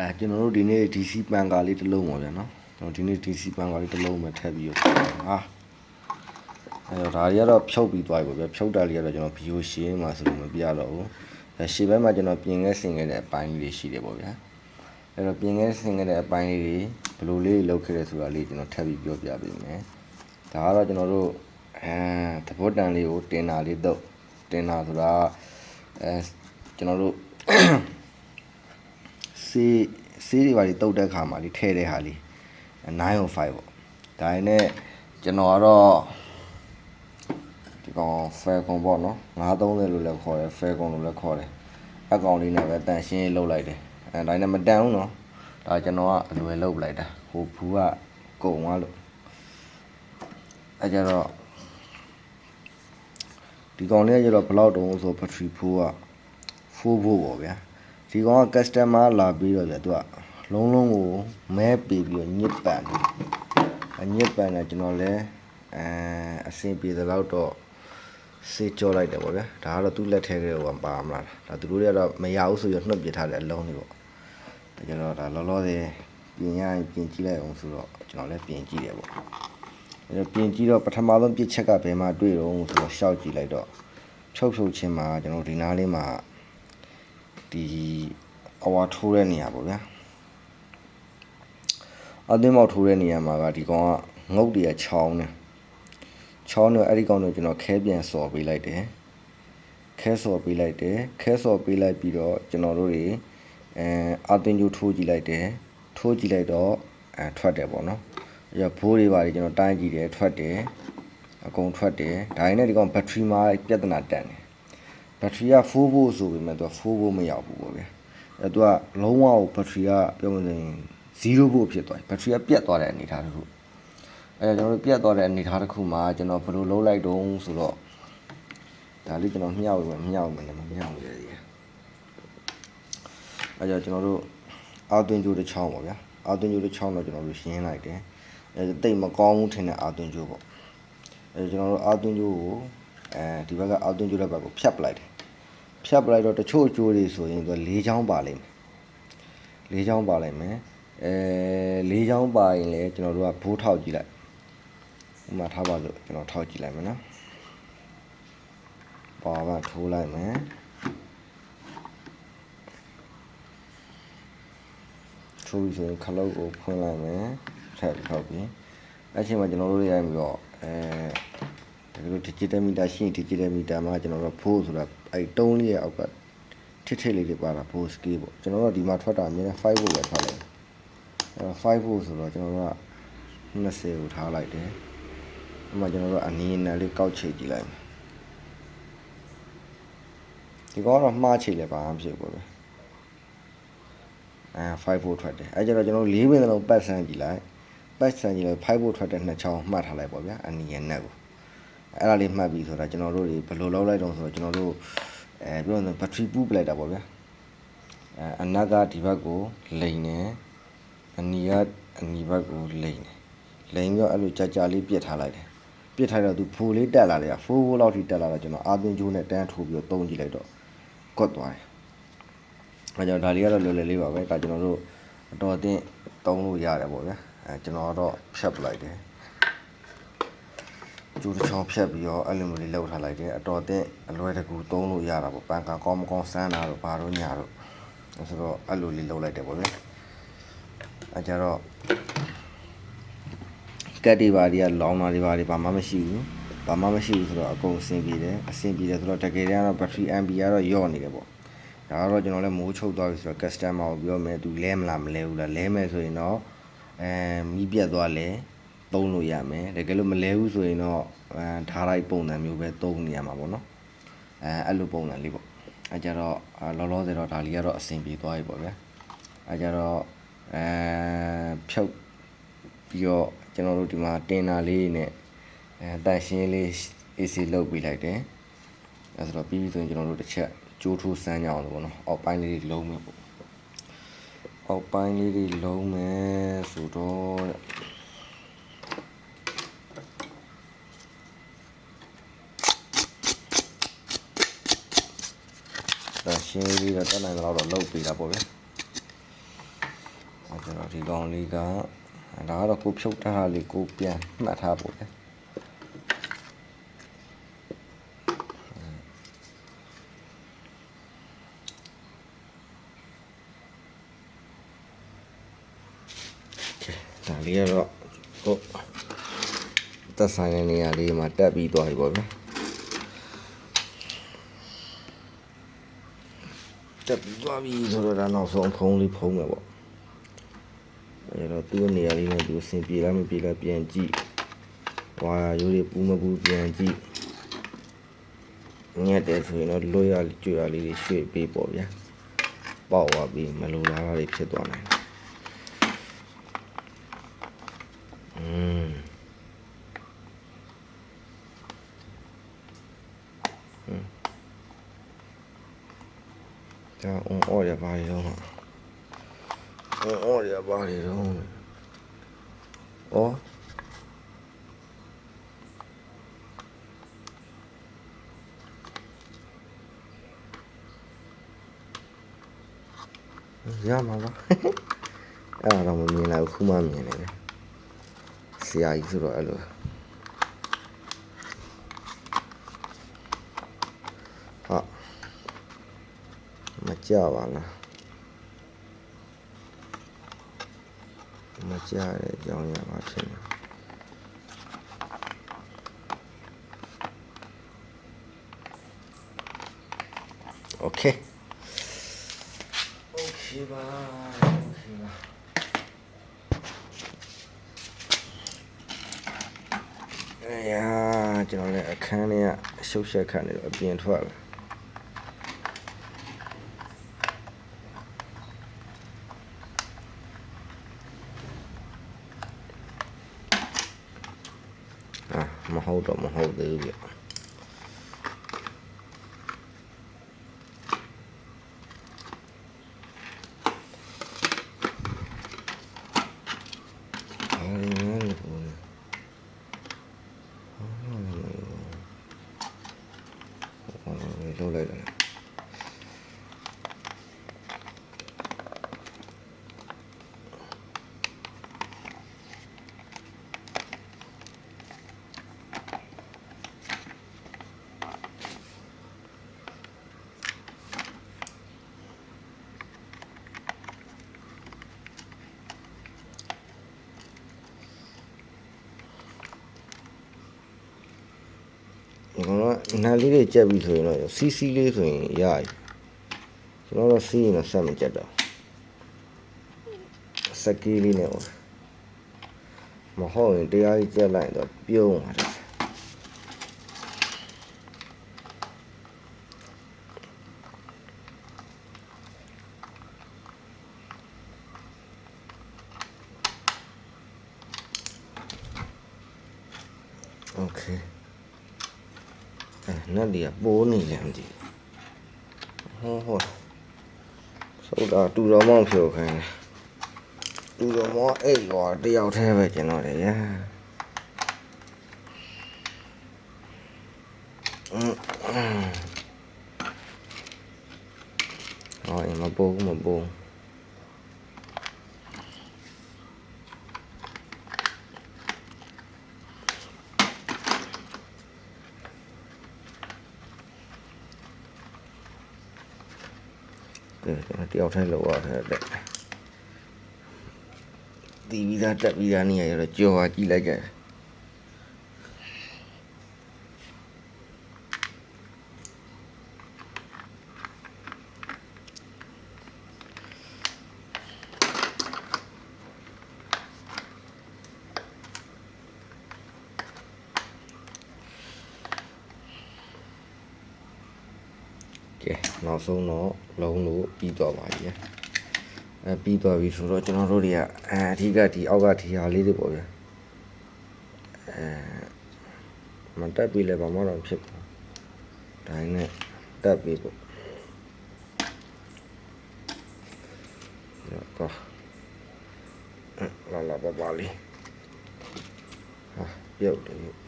အဲကျွန်တော်တို့ဒီနေ့ DC ပန်ကာလေးတစ်လုံးပါဗျာနော်ကျွန်တော်ဒီနေ့ DC ပန်ကာလေးတစ်လုံးပဲထည့်ပြီးတော့ဟာအဲတော့ဒါတွေကတော့ဖြုတ်ပြီးသွားပြီပေါ့ဗျာဖြုတ်တာလေးကတော့ကျွန်တော် video ရှင်းမှာဆိုလို့မပြတော့ဘူးအဲရှေ့ဘက်မှာကျွန်တော်ပြင်ခဲ့ဆင်ခဲ့တဲ့အပိုင်းလေးတွေရှိတယ်ပေါ့ဗျာအဲတော့ပြင်ခဲ့ဆင်ခဲ့တဲ့အပိုင်းလေးတွေဘယ်လိုလေးလုပ်ခဲ့ရဲဆိုတာလေးကျွန်တော်ထပ်ပြီးပြောပြပေးမယ်ဒါကတော့ကျွန်တော်တို့အဲသဘောတန်လေးကိုတင်တာလေးတော့တင်တာဆိုတာအဲကျွန်တော်တို့ စေးစေးတွေပါတွေတုတ်တဲ့ခါမှာလေးထဲတဲ့ဟာလေး905ပေါ့ဒါရင်းနဲ့ကျွန်တော်ကတော့ဒီကောင် Falcon ပေါ့နော်930လို့လည်းခေါ်တယ် Falcon လို့လည်းခေါ်တယ်အကောင်လေးနဲ့ပဲတန်ရှင်းရေးလုပ်လိုက်တယ်အဲဒါနဲ့မတန်ဘူးနော်ဒါကျွန်တော်ကအလွယ်လုပ်လိုက်တာဟိုဘူးကကုံသွားလို့အဲကြတော့ဒီကောင်လေးကကျတော့ဘယ်လောက်တုံးဆို battery ဖိုးက4 volt ပေါ့ဗျာ ဒီကောင်က customer လာပြီးတော့ဗျသူကလုံးလုံးကိုမဲပေးပြီးတော့ညစ်ပန်တယ်အညစ်ပန်တယ်ကျွန်တော်လည်းအဲအဆင်ပြေသလောက်တော့စေးကြောလိုက်တယ်ပေါ့ဗျာဒါကတော့သူ့လက်ထဲကဟိုပါမလားဒါသူတို့တွေကတော့မရဘူးဆိုရနှုတ်ပြထားတဲ့အလုံးလေးပေါ့ဒါကြတော့ဒါလောလောဆယ်ပြင်ရရင်ပြင်ကြည့်လိုက်အောင်ဆိုတော့ကျွန်တော်လည်းပြင်ကြည့်တယ်ပေါ့အဲတော့ပြင်ကြည့်တော့ပထမဆုံးပြစ်ချက်ကဘယ်မှာတွေ့တော့ဆိုတော့ရှောက်ကြည့်လိုက်တော့ဖြုတ်ဖြုတ်ချင်းမှာကျွန်တော်ဒီနားလေးမှာ ဒီအဝါထိုးတဲ့နေရာပေါ့ဗျာအသင်းမောက်ထိုးတဲ့နေရာမှာကဒီကောင်ကငုတ်တရချောင်းနေချောင်းနေအဲ့ဒီကောင်ကိုကျွန်တော်ခဲပြန်စော်ပေးလိုက်တယ်ခဲစော်ပေးလိုက်တယ်ခဲစော်ပေးလိုက်ပြီးတော့ကျွန်တော်တို့တွေအဲအသင်းကျိုးထိုးကြည့်လိုက်တယ်ထိုးကြည့်လိုက်တော့အဲထွက်တယ်ပေါ့နော်အဲ့ဘိုးတွေပါကျွန်တော်တိုင်းကြည့်တယ်ထွက်တယ်အကုန်ထွက်တယ်ဒါရင်းနဲ့ဒီကောင်ဘက်ထရီမှာပြဿနာတက်တယ် ဘက်ထရီက 4volt ဆိုပေမဲ့သူက4 volt မရောက်ဘူးပေါ့ဗျာအဲသူကလုံးဝဘက်ထရီကပြောမလို့0 volt ဖြစ်သွားတယ်ဘက်ထရီကပြတ်သွားတဲ့အနေအထားတစ်ခုအဲကျွန်တော်တို့ပြတ်သွားတဲ့အနေအထားတစ်ခုမှာကျွန်တော်ဘယ်လိုလုပ်လိုက်တုံးဆိုတော့ဒါလေးကျွန်တော်မြှောက်ပြီးမြှောက်မယ်လည်းမမြှောက်ရသေးဘူးအဲကြောင့်ကျွန်တော်တို့အာသွင်းကြိုးတစ်ချောင်းပေါ့ဗျာအာသွင်းကြိုးတစ်ချောင်းတော့ကျွန်တော်တို့ရှင်းလိုက်တယ်အဲတိတ်မကောင်းဘူးထင်တဲ့အာသွင်းကြိုးပေါ့အဲကျွန်တော်တို့အာသွင်းကြိုးကို အဲဒီဘက်ကအာသွင်းကြိုးတဲ့ဘက်ကိုဖြတ်ပလိုက်တယ်ဖြတ်ပလိုက်တော့တချို့ကျိုးတွေဆိုရင်သူက၄ချောင်းပါလိမ့်မယ်၄ချောင်းပါလိမ့်မယ်အဲ၄ချောင်းပါရင်လည်းကျွန်တော်တို့ကဘိုးထောက်ကြည့်လိုက်ဥပမာထားပါလို့ကျွန်တော်ထောက်ကြည့်လိုက်မယ်နော်ပါပါထိုးလိုက်မယ်ထိုးပြီးဆိုရင်ခလုတ်ကိုဖွင့်လိုက်မယ်ထည့်ထောက်ပြီးအဲ့ချိန်မှာကျွန်တော်တို့ရိုက်ပြီးတော့အဲ ဒါက digital meter ရှိရင် digital meter မှာကျွန်တော်တို့ဖိုးဆိုတာအဲ့တုံးလေးရဲ့အောက်ကထစ်ထစ်လေးတွေပါတာဖိုး scale ပေါ့ကျွန်တော်တို့ဒီမှာထွက်တာအမြဲ5 volt ပဲထွက်လိုက်အဲ့တော့5 volt ဆိုတော့ကျွန်တော်တို့က20ကိုထားလိုက်တယ်အဲ့မှာကျွန်တော်တို့အနည်းနဲ့လေးကောက်ချိန်ကြည့်လိုက်မယ်ဒီကောင်တော့မှားချိန်လဲပါမှဖြစ်ပေါ့ဗျအဲ5 volt ထွက်တယ်အဲကျတော့ကျွန်တော်၄ဘင်းလုံးပတ်ဆန်းကြည့်လိုက်ပတ်ဆန်းကြည့်လိုက်5 volt ထွက်တဲ့နှစ်ချောင်းမှတ်ထားလိုက်ပေါ့ဗျာအနည်းနဲ့ကို အဲ့ဒါလေးမှတ်ပြီးဆိုတာကျွန်တော်တို့တွေဘယ်လိုလုပ်လိုက်တော့ဆိုတော့ကျွန်တော်တို့အဲပြောရင်ဘက်ထရီပူးပလိုက်တာပေါ့ဗျာအဲအနက်ကဒီဘက်ကိုလိန်နေအနီကအနီဘက်ကိုလိန်နေလိန်ပြီးတော့အဲ့လိုကြာကြာလေးပြစ်ထားလိုက်တယ်ပြစ်ထားတော့သူဖိုလေးတက်လာတယ်ဖိုးဖိုးလောက်ထိတက်လာတော့ကျွန်တော်အာသွင်းကျိုးနဲ့တန်းထိုးပြီးတော့တုံးကြည့်လိုက်တော့ကွတ်သွားတယ်အဲကြောင့်ဒါလေးကတော့လွယ်လွယ်လေးပါပဲဒါကျွန်တော်တို့အတော်အသင့်တုံးလို့ရတယ်ပေါ့ဗျာအဲကျွန်တော်တော့ဖြတ်ပလိုက်တယ် ကျိုးတစ်ချောင်းဖြတ်ပြီးတော့အဲ့လိုမျိုးလေးလှုပ်ထားလိုက်တယ်အတော်တဲ့အလွယ်တကူသုံးလို့ရတာပေါ့ပန်ကန်ကောင်းမကောင်းစမ်းတာတော့ဘာတော့ညာတော့ဆိုတော့အဲ့လိုလေးလှုပ်လိုက်တယ်ပေါ့ဗျအဲကြတော့ကတ်တွေပါတွေကလောင်းတာတွေပါတွေဘာမှမရှိဘူးဘာမှမရှိဘူးဆိုတော့အကုန်အဆင်ပြေတယ်အဆင်ပြေတယ်ဆိုတော့တကယ်တမ်းတော့ battery MP ကတော့ယော့နေတယ်ပေါ့ဒါကတော့ကျွန်တော်လည်းမိုးချုပ်သွားပြီဆိုတော့ customer ကိုပြောမယ်သူလဲမလားမလဲဘူးလားလဲမယ်ဆိုရင်တော့အဲမီးပြတ်သွားလဲ သုံးလို့ရမယ်တကယ်လို့မလဲဘူးဆိုရင်တော့အဲဓာတ်ရိုက်ပုံစံမျိုးပဲသုံးနေရမှာပေါ့နော်အဲအဲ့လိုပုံစံလေးပေါ့အဲကြတော့အာလောလောဆယ်တော့ဒါလေးကတော့အဆင်ပြေသွားပြီပေါ့ဗျာအဲကြတော့အဲဖြုတ်ပြီးတော့ကျွန်တော်တို့ဒီမှာတင်တာလေးနဲ့အဲတန်ရှင်းလေး AC လုပ်ပြီးလိုက်တယ်အဲဆိုတော့ပြီးပြီဆိုရင်ကျွန်တော်တို့တစ်ချက်ကြိုးထိုးစမ်းကြအောင်လို့ပေါ့နော်အောက်ပိုင်းလေးတွေလုံးမယ်ပေါ့အောက်ပိုင်းလေးတွေလုံးမယ်ဆိုတော့ ရှင်းလေးတော့တက်နိုင်တော့တော့လုတ်ပေးတာပေါ့ဗျာအဲကျွန်တော်ဒီကောင်လေးကဒါကတော့ကိုဖြုတ်ထားတာလေးကိုပြန်မှတ်ထားဖို့လေဒါလေးကတော့ဟုတ်သက်ဆိုင်တဲ့နေရာလေးမှာတက်ပြီးသွားပြီပေါ့ဗျာ တက်ပြီးသွားပြီဆိုတော့ဒါနောက်ဆုံးဖုံးလေးဖုံးမယ်ပေါ့အဲတော့သူ့နေရာလေးနဲ့သူအဆင်ပြေလားမပြေလားပြန်ကြည့်ဝါရိုးလေးပူးမပူးပြန်ကြည့်ညက်တယ်ဆိုရင်တော့လွတ်ရကြွရလေးတွေရွှေ့ပေးပေါ့ဗျာပေါက်သွားပြီးမလိုလားတာတွေဖြစ်သွားနိုင်တယ်อืม ဒါအွန်အော်ရပါလေတော့အွန်အော်ရပါလေတော့အော်ရမှာပါအဲ့ဒါတော့မမြင်လိုက်ဘူးခုမှမြင်နေတယ်ဆရာကြီးဆိုတော့အဲ့လို 加完了，我们接下来讲吧，这边。OK，OK、OK、吧，OK 吧。哎呀，教练，看的呀，休看的，变出了。 အော်လော က်လိုက်တယ်ဒီကောင်ကနာလေးတွေကြက်ပြီဆိုရင်တော့စီစီလေးဆိုရင်ရပြီကျွန်တော်တော့စီးရင်တော့ဆက်မကြက်တော့စက်ကီးလေးနဲ့ပေါ့မဟုတ်ရင်တရားကြီးကြက်လိုက်တော့ပြုံးသွားတယ် ပိုးနေလဲမသိဘူးဟောဟောသုတ်တာတူတော်မောင်ဖြိုခိုင်းတယ်တူတော်မောင်အဲ့ရောတယောက်တည်းပဲကျွန်တော်တယ်ရာအင်းအင်းဟောရင်မပိုးဘူးမပိုး တော်တယောက်တည်းလောက်ရတယ်တဲ့တီဗီသားတက်ဗီသားနေရတော့ကြော်ပါကြည့်လိုက်ကြတယ်ကဲနောက်ဆုံးတော့လုံးလို့ ပြီးသွားပါပြီအဲပြီးသွားပြီဆိုတော့ကျွန်တော်တို့တွေကအဲအဓိကဒီအောက်ကဒီဟာလေးတွေပေါ့ဗျာအဲမတက်ပြီလဲဘာမှတော့ဖြစ်ဘူးဒါနဲ့တက်ပြီပေါ့တော့လာလာပါပါလေးဟာပြုတ်တယ်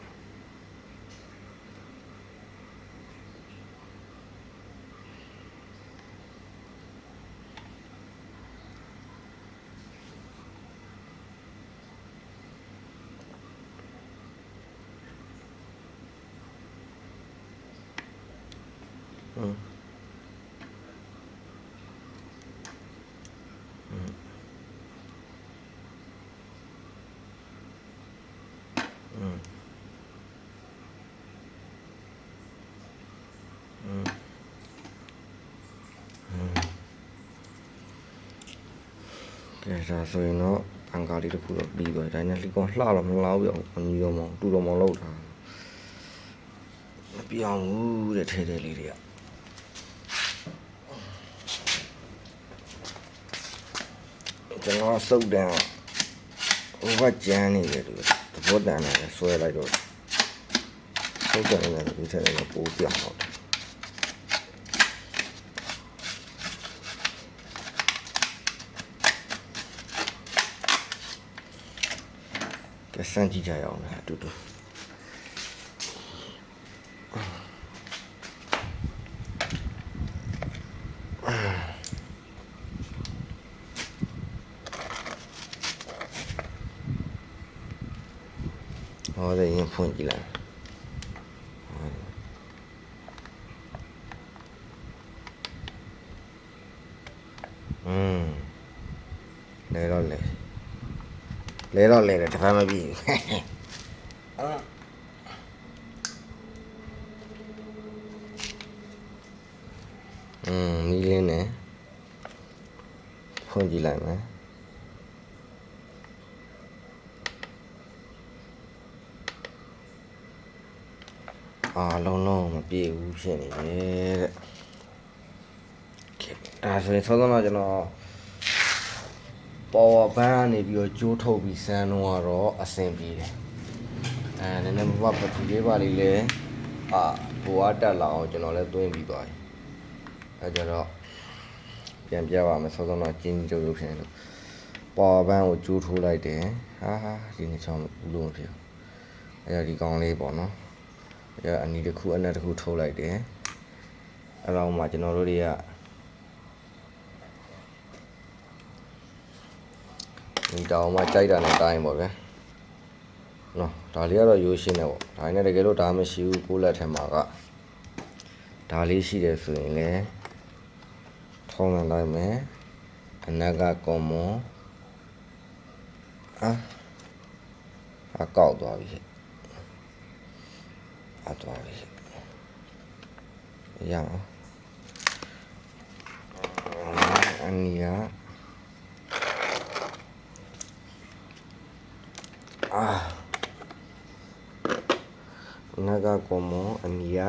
อืมอืมอืมကဲဒါဆိုရင်တော့ဘန်ကာလေးတစ်ခုတော့ပြီးသွားတယ်။ဒါနဲ့လီကွန်လှတော့မလှဘူးပြောအညီတော်မောင်တူတော်မောင်လောက်တာမပြောင်းဘူးတဲ့ထဲထဲလေးတွေက ကျွန်တော်စုတ်တန်းဟိုကကြမ်းနေတယ်သူသဘောတန်တယ်ဆွဲလိုက်တော့စုတ်တန်းနေတယ်ဒီထဲထဲပိုးပြောင်းတော့တယ်ကဲစမ်းကြည့်ကြရအောင်လားအတူတူ ဟောတယ်ရင်ဖွင့်ကြည့်လိုက်อืมလဲတော့လဲလဲတော့လဲတယ်တစ်ဖက်မပြီးဘူး အာလုံးလုံးမပြေဘူးဖြစ်နေတယ်တဲ့ကဲဒါဆိုရင်သောသောတော့ကျွန်တော် power bank ကနေပြီးတော့ကြိုးထုတ်ပြီးစမ်းတော့ကတော့အဆင်ပြေတယ်အဲနည်းနည်းမမပထီလေးပါလေးလဲအာဘိုးအတက်လာအောင်ကျွန်တော်လည်းသွင်းပြီးသွားပြီအဲကြတော့ပြန်ပြပါမယ်စောစောတော့ကျင်းကျုပ်ရုပ်ဖြစ်နေလို့ power bank ကိုကြိုးထိုးလိုက်တယ်ဟာဟာဒီနေ့ချောင်းဘူးလို့မဖြစ်ဘူးအဲကြဒီကောင်းလေးပေါ့နော် အဲအနီတစ်ခုအနက်တစ်ခုထုတ်လိုက်တယ်အဲတော့မှကျွန်တော်တို့တွေကဒီတောင်မှကြိုက်တာနဲ့တိုင်းပေါ့ဗျာနော်ဒါလေးကတော့ရိုးရှင်းတယ်ပေါ့ဒါနဲ့တကယ်လို့ဒါမရှိဘူးကိုယ့်လက်ထဲမှာကဒါလေးရှိတယ်ဆိုရင်လည်းထောင်းလိုက်လိုက်မယ်အနက်ကကွန်မွန်အာအကောက်သွားပြီ အသွားပြီရအောင်အနီးကအာငါကကောမအနီယာ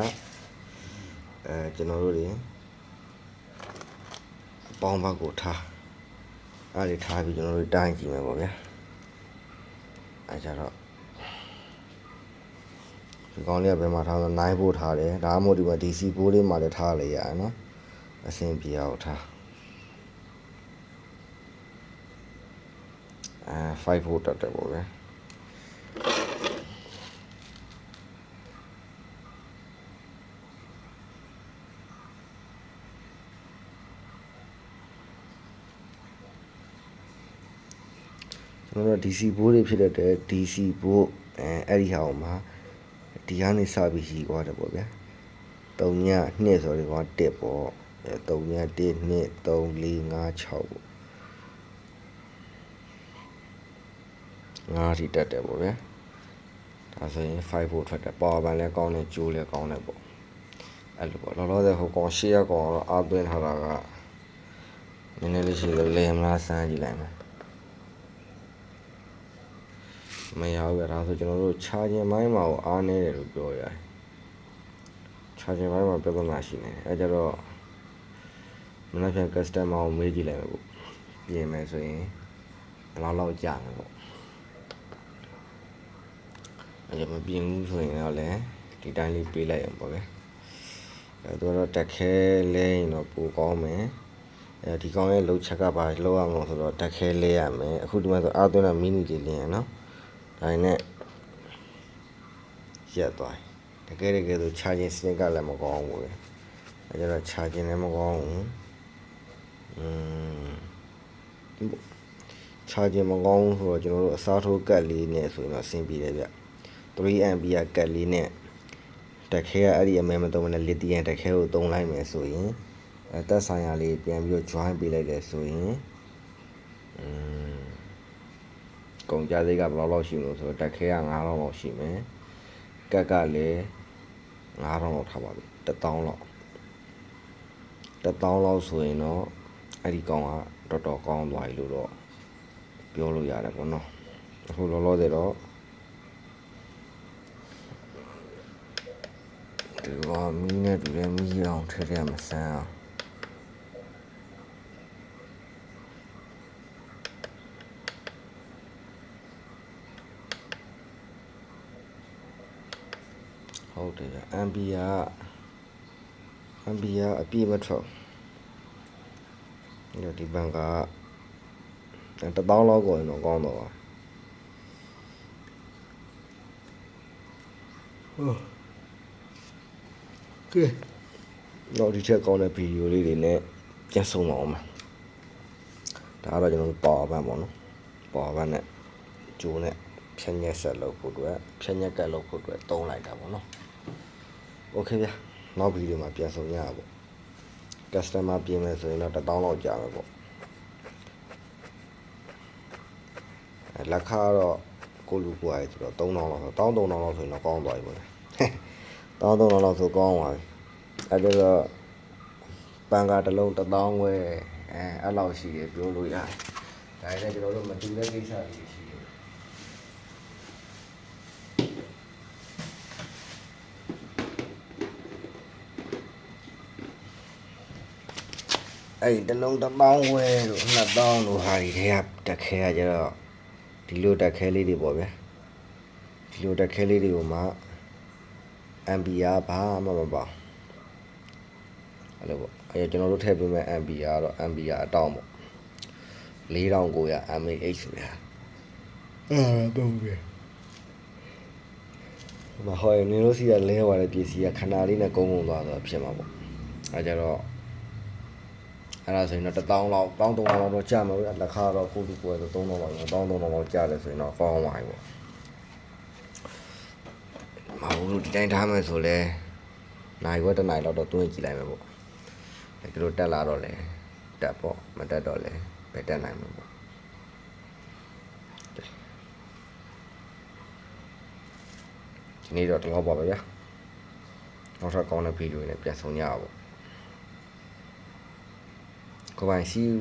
အဲကျွန်တော်တို့တွေအပေါင်းဘက်ကိုထားအဲ့ဒီထားပြီးကျွန်တော်တို့တိုင်းကြည့်မယ်ပေါ့ဗျာအဲကြတော့ ဒီကောင်လေးကဘယ်မှာထားလဲ9ဘို့ထားတယ်ဒါမှမဟုတ်ဒီမှာ DC ဘိုးလေးမှာလည်းထားလိုက်ရတယ်နော်အဆင်ပြေအောင်ထားအဲ5ဘို့တက်တယ်ပေါ့ဗျာကျွန်တော်တို့ DC ဘိုးတွေဖြစ်တဲ့ DC ဘိုးအဲအဲ့ဒီဟာကိုမှာ ဒီကနေစပြီးရှိသွားတယ်ပေါ့ဗျာ3ည2ဆိုတော့1ပေါ့အဲ3ည1 2 3 4 5 6ပေါ့5ထိတက်တယ်ပေါ့ဗျာဒါဆိုရင်5ဖို့ထွက်တယ် power bank လည်းကောင်းတယ်ကြိုးလည်းကောင်းတယ်ပေါ့အဲ့လိုပေါ့လောလောဆယ်ဟိုကောင်ရှေ့ရကောင်တော့အာသွင်းထားတာကနည်းနည်းလေးရှိလို့လဲမလားစမ်းကြည့်လိုက်မယ် မရဘူးဗျာဒါဆိုကျွန်တော်တို့ခြာကျင်ပိုင်းမှာကိုအားနေတယ်လို့ပြောရတယ်ခြာကျင်ပိုင်းမှာပြဿနာရှိနေတယ်အဲကြတော့မနေ့က customer ကိုမေးကြည့်လိုက်မယ်ပေါ့ပြင်မယ်ဆိုရင်ဘယ်လောက်လောက်ကြာမယ်ပေါ့အဲကြမပြင်ဘူးဆိုရင်တော့လည်းဒီတိုင်းလေးပေးလိုက်အောင်ပေါ့ဗျာအဲတော့တက်ခဲလဲရင်တော့ပိုကောင်းမယ်အဲဒီကောင်ရဲ့လှုပ်ချက်ကပါလောက်ရမှာဆိုတော့တက်ခဲလဲရမယ်အခုဒီမှာဆိုအားသွင်းတာမီနီလေးလင်းရနော် ဒါနဲ့ရက်သွားတယ်တကယ်တကယ်ဆိုခြာခြင်းစနစ်ကလည်းမကောင်းဘူးလေအဲကျတော့ခြာခြင်းလည်းမကောင်းဘူးอืมခြာခြင်းမကောင်းဘူးဆိုတော့ကျွန်တော်တို့အစားထိုးကတ်လေးနဲ့ဆိုရင်တော့အဆင်ပြေတယ်ဗျ 3amp ကတ်လေးနဲ့တက်ခဲကအဲ့ဒီအမဲမသုံးနဲ့လီသီယမ်တက်ခဲကိုသုံးလိုက်မယ်ဆိုရင်အဲသက်ဆိုင်ရာလေးပြန်ပြီးတော့ join ပေးလိုက်တယ်ဆိုရင်อืม ကုန်ကြစိတ်ကဘယ်လောက်လောက်ရှိမလို့ဆိုတော့တက်ခဲက9000လောက်ရှိမယ်ကက်ကလည်း9000လောက်ထားပါပြီ1000လောက်1000လောက်ဆိုရင်တော့အဲ့ဒီကောင်ကတော်တော်ကောင်းသွားပြီလို့တော့ပြောလို့ရတယ်ပေါ့နော်အခုလောလောဆယ်တော့ဒီကမီးနဲ့တူတယ်မီးအောင်ထည့်ရမစမ်းအောင် ဟုတ်တယ်ဗျအမ်ဘီယာအမ်ဘီယာအပြည့်မထွက်ဘူးဒီဘန်ကတစ်သောင်းလောက်ကိုရင်တော့ကောင်းတော့ပါကဲတော့ဒီချက်ကောင်းတဲ့ဗီဒီယိုလေးတွေနဲ့ပြန်ဆုံးပါအောင်မယ်ဒါကတော့ကျွန်တော်တို့ power bank ပေါ့နော် power bank နဲ့ဂျိုးနဲ့ ဖြည့်ညက်ဆက်လုပ်ဖို့အတွက်ဖြည့်ညက်ကတ်လုပ်ဖို့အတွက်တုံးလိုက်တာပေါ့နော်โอเคဗျာနောက်ဗီဒီယိုမှာပြန်ဆုံရပါပေါ့ customer ပြင်မယ်ဆိုရင်တော့1000လောက်ကြာမယ်ပေါ့အဲလက်ခါတော့ကိုလူကိုရဲဆိုတော့3000လောက်ဆို1300လောက်ဆိုရင်တော့ကောင်းသွားပြီပေါ့လေ တောင်းသုံးလောက်ဆိုကောင်းပါပြီအဲ့ဒါတော့ပန်ကာတစ်လုံးတစ်သောင်းဝဲအဲအဲ့လောက်ရှိတယ်ပြောလို့ရတယ်ဒါနဲ့ကျွန်တော်တို့မတူတဲ့ကိစ္စတွေ အဲ့ဒီတစ်လုံးတစ်သောင်းဝဲတို့နှစ်သောင်းတို့ဟာဒီထဲကတက်ခဲကကျတော့ဒီလိုတက်ခဲလေးတွေပေါ့ဗျာဒီလိုတက်ခဲလေးတွေကိုမှ MB ကဘာမှမပေါ့အဲ့လိုပေါ့အဲကျွန်တော်တို့ထည့်ပေးမဲ့ MB ကတော့ MB ကအတောင်းပေါ့4900 mAh ဆိုရအဲ့တော့ပဲမဟောရင်နင်တို့စီကလဲသွားတဲ့ပစ္စည်းကခဏလေးနဲ့ကုန်းကုန်းသွားတော့ဖြစ်မှာပေါ့အဲကြတော့ အဲ့ဒါဆိုရင်တော့1000လောက်1300လောက်တော့ကြာမှာပဲလက်ခါတော့ကိုလူပွဲဆို3000လောက်1300လောက်ကြာတယ်ဆိုရင်တော့ကောင်းပါပြီပေါ့မဟုတ်ဘူးဒီတိုင်းထားမယ်ဆိုလဲနိုင်ခွက်တစ်နိုင်လောက်တော့တွင်းကြည့်လိုက်မယ်ပေါ့ဒါကြလို့တက်လာတော့လဲတက်ပေါ့မတက်တော့လဲဘယ်တက်နိုင်မှာပေါ့ဒီနေ့တော့ဒီလောက်ပါပဲဗျာနောက်ထပ်ကောင်းတဲ့ဗီဒီယိုနဲ့ပြန်ဆုံကြပါ ပေါ့ကိုပိုင် see you